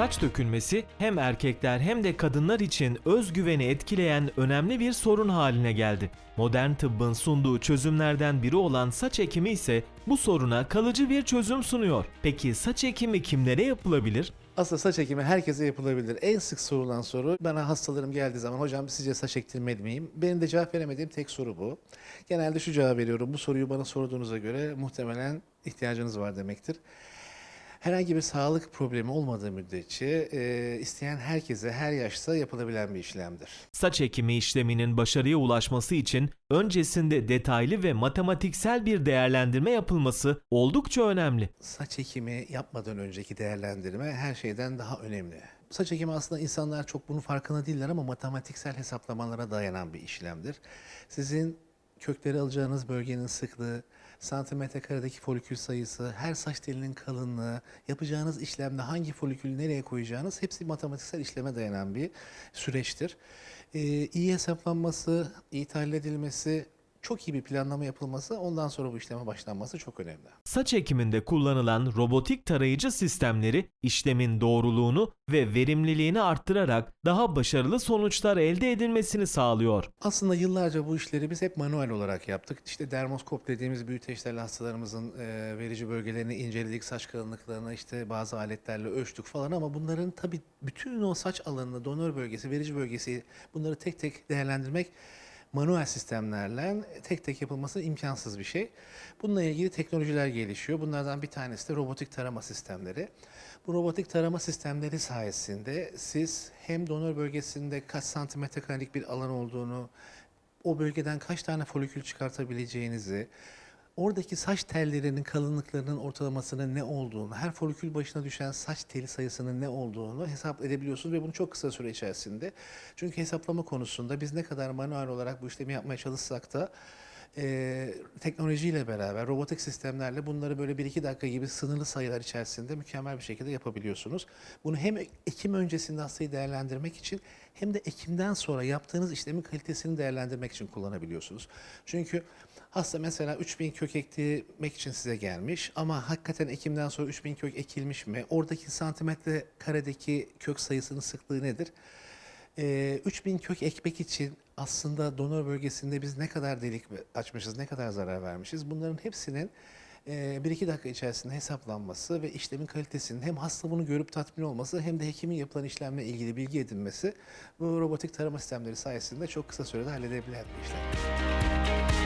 Saç dökülmesi hem erkekler hem de kadınlar için özgüveni etkileyen önemli bir sorun haline geldi. Modern tıbbın sunduğu çözümlerden biri olan saç ekimi ise bu soruna kalıcı bir çözüm sunuyor. Peki saç ekimi kimlere yapılabilir? Aslında saç ekimi herkese yapılabilir. En sık sorulan soru bana hastalarım geldiği zaman hocam sizce saç ektirmeli miyim? Benim de cevap veremediğim tek soru bu. Genelde şu cevap veriyorum. Bu soruyu bana sorduğunuza göre muhtemelen ihtiyacınız var demektir. Herhangi bir sağlık problemi olmadığı müddetçe e, isteyen herkese her yaşta yapılabilen bir işlemdir. Saç ekimi işleminin başarıya ulaşması için öncesinde detaylı ve matematiksel bir değerlendirme yapılması oldukça önemli. Saç ekimi yapmadan önceki değerlendirme her şeyden daha önemli. Saç ekimi aslında insanlar çok bunun farkında değiller ama matematiksel hesaplamalara dayanan bir işlemdir. Sizin kökleri alacağınız bölgenin sıklığı, santimetre karedeki folikül sayısı, her saç telinin kalınlığı, yapacağınız işlemde hangi folikülü nereye koyacağınız hepsi matematiksel işleme dayanan bir süreçtir. Ee, iyi hesaplanması, iyi tahlil edilmesi, çok iyi bir planlama yapılması, ondan sonra bu işleme başlanması çok önemli. Saç ekiminde kullanılan robotik tarayıcı sistemleri işlemin doğruluğunu ve verimliliğini arttırarak daha başarılı sonuçlar elde edilmesini sağlıyor. Aslında yıllarca bu işleri biz hep manuel olarak yaptık. İşte dermoskop dediğimiz büyüteçlerle hastalarımızın e, verici bölgelerini inceledik, saç kalınlıklarını işte bazı aletlerle ölçtük falan ama bunların tabii bütün o saç alanını, donör bölgesi, verici bölgesi bunları tek tek değerlendirmek manuel sistemlerle tek tek yapılması imkansız bir şey. Bununla ilgili teknolojiler gelişiyor. Bunlardan bir tanesi de robotik tarama sistemleri. Bu robotik tarama sistemleri sayesinde siz hem donör bölgesinde kaç santimetre karelik bir alan olduğunu, o bölgeden kaç tane folikül çıkartabileceğinizi, oradaki saç tellerinin kalınlıklarının ortalamasının ne olduğunu, her folikül başına düşen saç teli sayısının ne olduğunu hesap edebiliyorsunuz ve bunu çok kısa süre içerisinde. Çünkü hesaplama konusunda biz ne kadar manuel olarak bu işlemi yapmaya çalışsak da e, teknolojiyle beraber, robotik sistemlerle bunları böyle 1-2 dakika gibi sınırlı sayılar içerisinde mükemmel bir şekilde yapabiliyorsunuz. Bunu hem ekim öncesinde hastayı değerlendirmek için hem de ekimden sonra yaptığınız işlemin kalitesini değerlendirmek için kullanabiliyorsunuz. Çünkü hasta mesela 3000 kök ektirmek için size gelmiş ama hakikaten ekimden sonra 3000 kök ekilmiş mi? Oradaki santimetre karedeki kök sayısının sıklığı nedir? Ee, 3000 kök ekmek için aslında donör bölgesinde biz ne kadar delik açmışız, ne kadar zarar vermişiz bunların hepsinin e, 1-2 dakika içerisinde hesaplanması ve işlemin kalitesinin hem hasta bunu görüp tatmin olması hem de hekimin yapılan işlemle ilgili bilgi edinmesi bu robotik tarama sistemleri sayesinde çok kısa sürede halledebilen bir işlem.